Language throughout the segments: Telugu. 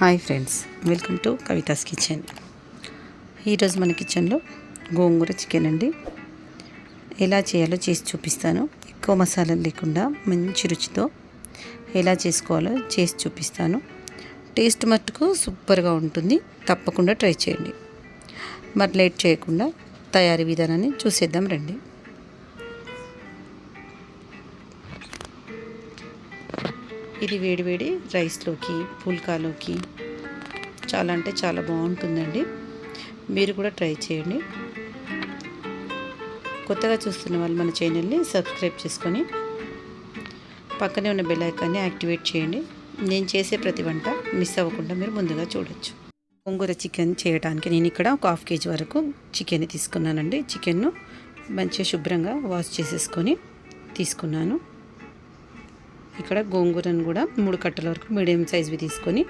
Hi friends welcome to Kavitha's kitchen. ఈరోజు మన కిచెన్లో గోంగూర చికెన్ అండి. ఎలా చేయాలో చేసి చూపిస్తాను. ఎక్కువ మసాలాలు లేకుండా మంచి రుచితో ఎలా చేసుకోవాలో చేసి చూపిస్తాను. టేస్ట్ మట్టుకు సూపర్గా ఉంటుంది. తప్పకుండా ట్రై చేయండి. మరి లేట్ చేయకుండా తయారీ విధానాన్ని చూసేద్దాం రండి. ఇది వేడివేడి రైస్లోకి పుల్కాలోకి చాలా అంటే చాలా బాగుంటుందండి. మీరు కూడా ట్రై చేయండి. కొత్తగా చూస్తున్న వాళ్ళు మన ఛానల్ని సబ్స్క్రైబ్ చేసుకొని పక్కనే ఉన్న బెల్ ఐకాన్ని యాక్టివేట్ చేయండి. నేను చేసే ప్రతి వంట మిస్ అవ్వకుండా మీరు ముందుగా చూడొచ్చు. గోంగూర చికెన్ చేయడానికి నేను ఇక్కడ ఒక హాఫ్ కేజీ వరకు చికెన్ తీసుకున్నానండి. చికెన్ను మంచిగా శుభ్రంగా వాష్ చేసేసుకొని తీసుకున్నాను. ఇక్కడ గోంగూరను కూడా మూడు కట్టల వరకు మీడియం సైజ్వి తీసుకొని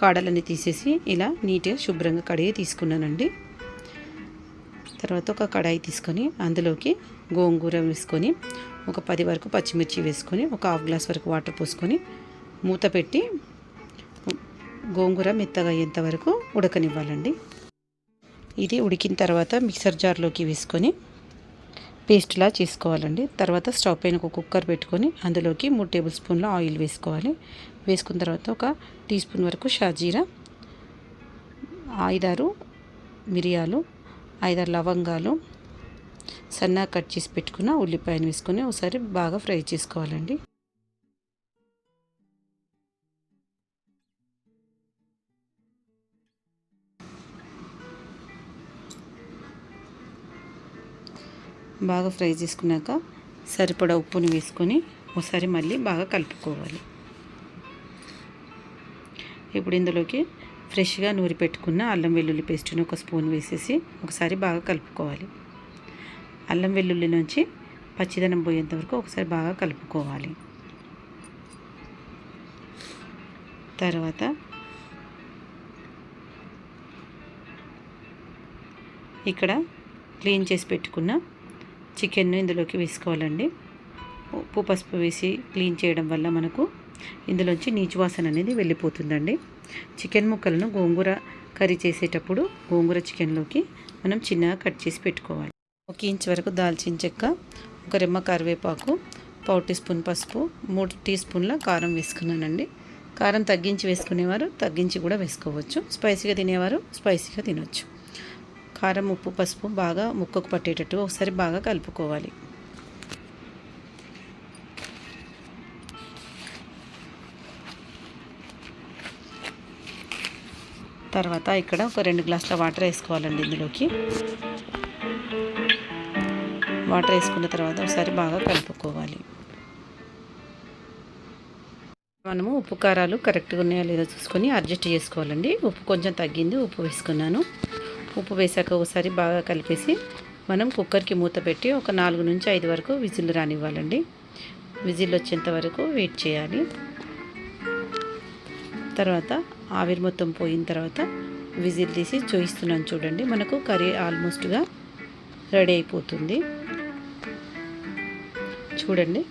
కాడలన్నీ తీసేసి ఇలా నీట్గా శుభ్రంగా కడిగి తీసుకున్నానండి. తర్వాత ఒక కడాయి తీసుకొని అందులోకి గోంగూర వేసుకొని ఒక పది వరకు పచ్చిమిర్చి వేసుకొని ఒక హాఫ్ గ్లాస్ వరకు వాటర్ పోసుకొని మూత పెట్టి గోంగూర మెత్తగా అయ్యేంత వరకు ఉడకనివ్వాలండి. ఇది ఉడికిన తర్వాత మిక్సర్ జార్లోకి వేసుకొని పేస్ట్లా చేసుకోవాలండి. తర్వాత స్టవ్ పైన ఒక కుక్కర్ పెట్టుకొని అందులోకి మూడు టేబుల్ స్పూన్ల ఆయిల్ వేసుకోవాలి. వేసుకున్న తర్వాత ఒక టీ స్పూన్ వరకు షాజీరా ఐదారు మిరియాలు ఐదారు లవంగాలు సన్నగా కట్ చేసి పెట్టుకున్న ఉల్లిపాయను వేసుకొని ఒకసారి బాగా ఫ్రై చేసుకోవాలండి. బాగా ఫ్రై చేసుకున్నాక సరిపడా ఉప్పుని వేసుకొని ఒకసారి మళ్ళీ బాగా కలుపుకోవాలి. ఇప్పుడు ఇందులోకి ఫ్రెష్గా నూరి పెట్టుకున్న అల్లం వెల్లుల్లి పేస్ట్ని ఒక స్పూన్ వేసేసి ఒకసారి బాగా కలుపుకోవాలి. అల్లం వెల్లుల్లి నుంచి పచ్చిదనం పోయేంత వరకు ఒకసారి బాగా కలుపుకోవాలి. తర్వాత ఇక్కడ క్లీన్ చేసి పెట్టుకున్న చికెన్ను ఇందులోకి వేసుకోవాలండి. ఉప్పు పసుపు వేసి క్లీన్ చేయడం వల్ల మనకు ఇందులోంచి నీచు వాసన అనేది వెళ్ళిపోతుందండి. చికెన్ ముక్కలను గోంగూర కర్రీ చేసేటప్పుడు గోంగూర చికెన్లోకి మనం చిన్నగా కట్ చేసి పెట్టుకోవాలి. ఒక ఇంచ్ వరకు దాల్చిన చెక్క ఒక రెమ్మ కరివేపాకు పావు టీ స్పూన్ పసుపు మూడు టీ స్పూన్ల కారం వేసుకున్నానండి. కారం తగ్గించి వేసుకునేవారు తగ్గించి కూడా వేసుకోవచ్చు. స్పైసీగా తినేవారు స్పైసీగా తినవచ్చు కారం ఉప్పు పసుపు బాగా ముక్కకు పట్టేటట్టు ఒకసారి బాగా కలుపుకోవాలి. తర్వాత ఇక్కడ ఒక రెండు గ్లాసుల వాటర్ వేసుకోవాలండి ఇందులోకి. వాటర్ వేసుకున్న తర్వాత ఒకసారి బాగా కలుపుకోవాలి. మనము ఉప్పు కారాలు కరెక్ట్గా ఉన్నాయో లేదో చూసుకొని అడ్జస్ట్ చేసుకోవాలండి. ఉప్పు కొంచెం తగ్గింది ఉప్పు వేసుకున్నాను. ఉప్పు వేసాక ఒకసారి బాగా కలిపేసి మనం కుక్కర్కి మూత పెట్టి ఒక నాలుగు నుంచి ఐదు వరకు విజిల్ రానివ్వాలండి. విజిల్ వచ్చేంత వరకు వెయిట్ చేయాలి. తర్వాత ఆవిరి మొత్తం పోయిన తర్వాత విజిల్ తీసి చూయిస్తున్నాను చూడండి. మనకు కర్రీ ఆల్మోస్ట్గా రెడీ అయిపోతుంది. చూడండి.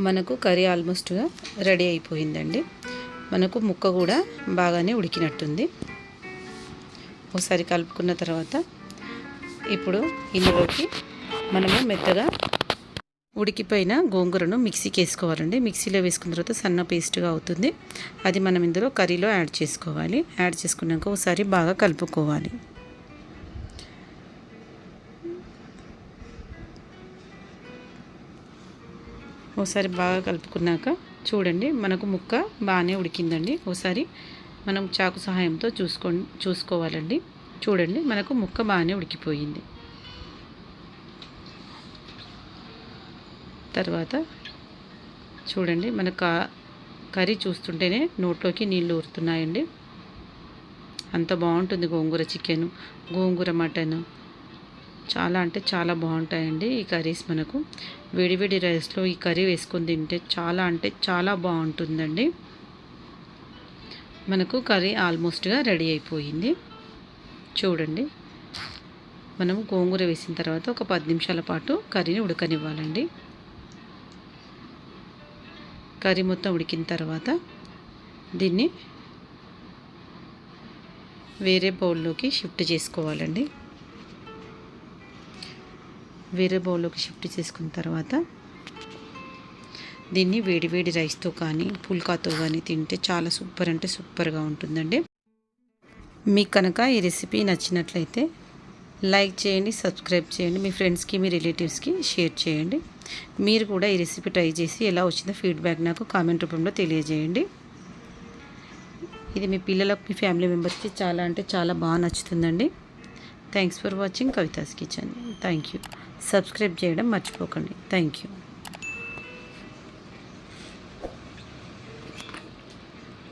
మనకు కర్రీ ఆల్మోస్ట్గా రెడీ అయిపోయిందండి. మనకు ముక్క కూడా బాగానే ఉడికినట్టుంది. ఒకసారి కలుపుకున్న తర్వాత ఇప్పుడు ఇందులోకి మనము మెత్తగా ఉడికిపోయిన గోంగూరను మిక్సీకి వేసుకోవాలండి. మిక్సీలో వేసుకున్న తర్వాత సన్న పేస్ట్గా అవుతుంది. అది మనం ఇందులో కర్రీలో యాడ్ చేసుకోవాలి. యాడ్ చేసుకున్నాక ఒకసారి బాగా కలుపుకోవాలి. ఒకసారి బాగా కలుపుకున్నాక చూడండి మనకు ముక్క బాగానే ఉడికిందండి. ఒకసారి మనం చాకు సహాయంతో చూసుకో చూసుకోవాలండి. చూడండి మనకు ముక్క బాగానే ఉడికిపోయింది. తర్వాత చూడండి మన కా కర్రీ చూస్తుంటేనే నోట్లోకి నీళ్ళు ఊరుతున్నాయండి. అంత బాగుంటుంది గోంగూర చికెను గోంగూర మటన్. చాలా అంటే చాలా బాగుంటాయండి ఈ కర్రీస్ మనకు. వేడివేడి రైస్లో ఈ కర్రీ వేసుకొని తింటే చాలా అంటే చాలా బాగుంటుందండి. మనకు కర్రీ ఆల్మోస్ట్గా రెడీ అయిపోయింది. చూడండి. మనం గోంగూర వేసిన తర్వాత ఒక పది నిమిషాల పాటు కర్రీని ఉడకనివ్వాలండి. కర్రీ మొత్తం ఉడికిన తర్వాత దీన్ని వేరే బౌల్లోకి షిఫ్ట్ చేసుకోవాలండి. వేరే బౌల్లోకి షిఫ్ట్ చేసుకున్న తర్వాత దీన్ని వేడి వేడి రైస్తో కానీ పుల్కాతో కానీ తింటే చాలా సూపర్ అంటే సూపర్గా ఉంటుందండి. మీకు కనుక ఈ రెసిపీ నచ్చినట్లయితే లైక్ చేయండి సబ్స్క్రైబ్ చేయండి మీ ఫ్రెండ్స్కి మీ రిలేటివ్స్కి షేర్ చేయండి. మీరు కూడా ఈ రెసిపీ ట్రై చేసి ఎలా వచ్చిందో ఫీడ్బ్యాక్ నాకు కామెంట్ రూపంలో తెలియజేయండి. ఇది మీ పిల్లలకు మీ ఫ్యామిలీ మెంబర్స్కి చాలా అంటే చాలా బాగా నచ్చుతుందండి. Thanks for watching Kavitha's kitchen. Thank you. Subscribe చేయడం మర్చిపోకండి. Thank you.